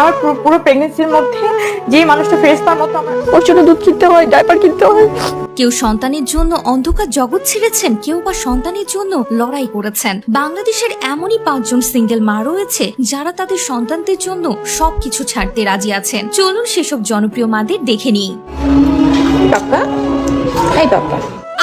আমার পুরো পুরো প্রেগনেন্সির মধ্যে যে মানুষটা ফেস তার মতো আমার ওর দুধ কিনতে হয় ডাইপার কিনতে হয়। কেউ সন্তানের জন্য অন্ধকার জগৎ ছেড়েছেন কেউ বা সন্তানের জন্য লড়াই করেছেন। বাংলাদেশের এমনই পাঁচজন সিঙ্গেল মা রয়েছে যারা তাদের সন্তানদের জন্য সবকিছু ছাড়তে রাজি আছেন। চলুন সেসব জনপ্রিয় মাদের দেখে নিই। পাপা এই পাপা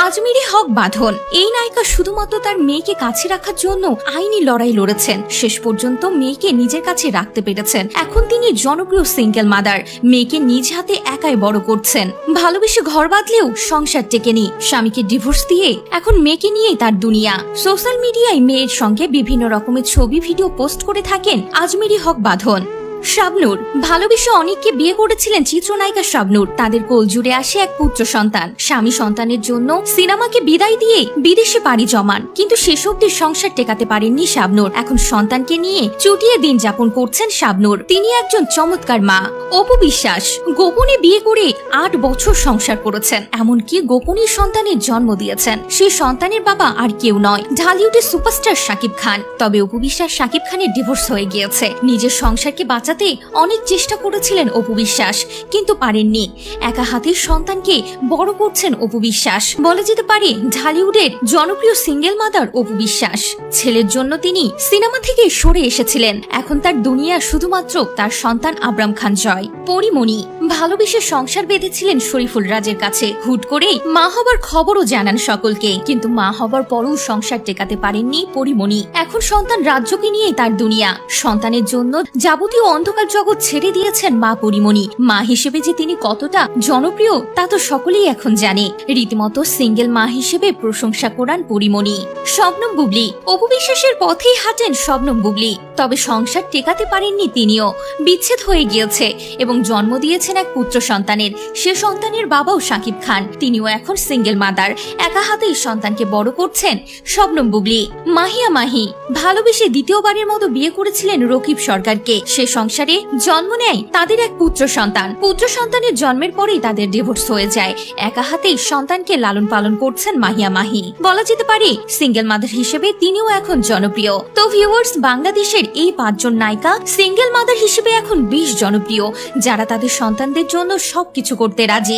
আজমিরি হক বাঁধন। এই নায়িকা শুধুমাত্র তার মেয়েকে কাছে রাখার জন্য আইনি লড়াই লড়েছেন। শেষ পর্যন্ত মেয়েকে নিজের কাছে রাখতে পেরেছেন। এখন তিনি জনপ্রিয় সিঙ্গেল মাদার। মেয়েকে নিজ হাতে একাই বড় করছেন। ভালোবেসে ঘর বাঁধলেও সংসার টেকেনি স্বামীকে ডিভোর্স দিয়ে এখন মেয়েকে নিয়েই তার দুনিয়া। সোশ্যাল মিডিয়ায় মেয়ের সঙ্গে বিভিন্ন রকমের ছবি, ভিডিও পোস্ট করে থাকেন আজমিরি হক বাঁধন। শাবনূর। ভালোবেসে অনেককে বিয়ে করেছিলেন চিত্রনায়িকা শাবনূর। তাদের কোল জুড়ে আসে এক পুত্র সন্তান। স্বামী সন্তানের জন্য সিনেমাকে বিদায় দিয়ে বিদেশে পাড়ি জমান। কিন্তু অব্দি সংসার টেকাতে পারেননি শাবনূর। এখন সন্তানকে নিয়ে চুটিয়ে দিন যাপন করছেন শাবনূর। তিনি একজন চমৎকার মা। অপু বিশ্বাস, গোপনে বিয়ে করে আট বছর সংসার করেছেন। এমনকি গোপনীয় সন্তানের জন্ম দিয়েছেন। সেই সন্তানের বাবা আর কেউ নয়। ঢালিউডের সুপারস্টার শাকিব খান। তবে অপু বিশ্বাস শাকিব খানের ডিভোর্স হয়ে গিয়েছে। নিজের সংসারকে বাঁচাতে অনেক চেষ্টা করেছিলেন অপু বিশ্বাস, কিন্তু পারেননি। একা হাতের সন্তানকে বড় করছেন অপু বিশ্বাস। বলা যেতে পারে, ঢালিউডের জনপ্রিয় সিঙ্গেল মাদার অপু বিশ্বাস। ছেলের জন্য তিনি সিনেমা থেকে সরে এসেছিলেন। এখন তার দুনিয়া শুধুমাত্র তার সন্তান আবরাম খান জয়। পরিমণি ভালোবেসে সংসার বেঁধেছিলেন শরীফুল রাজের কাছে। হুট করেই মা হবার খবরও জানান সকলকে। কিন্তু মা হবার পরও সংসার টেকাতে পারেননি পরিমণি। এখন সন্তান রাজ্যকে নিয়ে তার দুনিয়া। সন্তানের জন্য যাবতীয় অন্ধকার জগৎ ছেড়ে দিয়েছেন মা পরিমণি। মা হিসেবে যে তিনি কতটা জনপ্রিয়, তা তো সকলেই এখন জানে। রীতিমতো সিঙ্গেল মা হিসেবে প্রশংসা করান পরিমণি। শবনম বুবলি। অপবিশ্বাসের পথেই হাঁটেন শবনম বুবলি। তবে সংসার টেকাতে পারেননি তিনিও। বিচ্ছেদ হয়ে গিয়েছে এবং জন্ম দিয়েছেন এক পুত্র সন্তানের। সে সন্তানের বাবাও সাকিব খান। তিনিও এখন সিঙ্গেল মাদার একা হাতেই সন্তানকে বড় করছেন শবনম বুবলি মাহিয়া মাহি, ভালোবেসে দ্বিতীয়বারের মতো বিয়ে করেছিলেন রকিব সরকারকে। সে সংসারে জন্ম নেয় তাদের এক পুত্র সন্তান। পুত্র সন্তানের জন্মের পরেই তাদের ডিভোর্স হয়ে যায়। একা হাতেই সন্তানকে লালন পালন করছেন মাহিয়া মাহি। বলা যেতে পারে সিঙ্গেল মাদার হিসেবে তিনিও এখন জনপ্রিয়। তো ভিউয়ার্স বাংলাদেশের এই পাঁচজন নায়িকা সিঙ্গেল মাদার হিসেবে এখন বেশ জনপ্রিয়। যারা তাদের সন্তানদের জন্য সবকিছু করতে রাজি।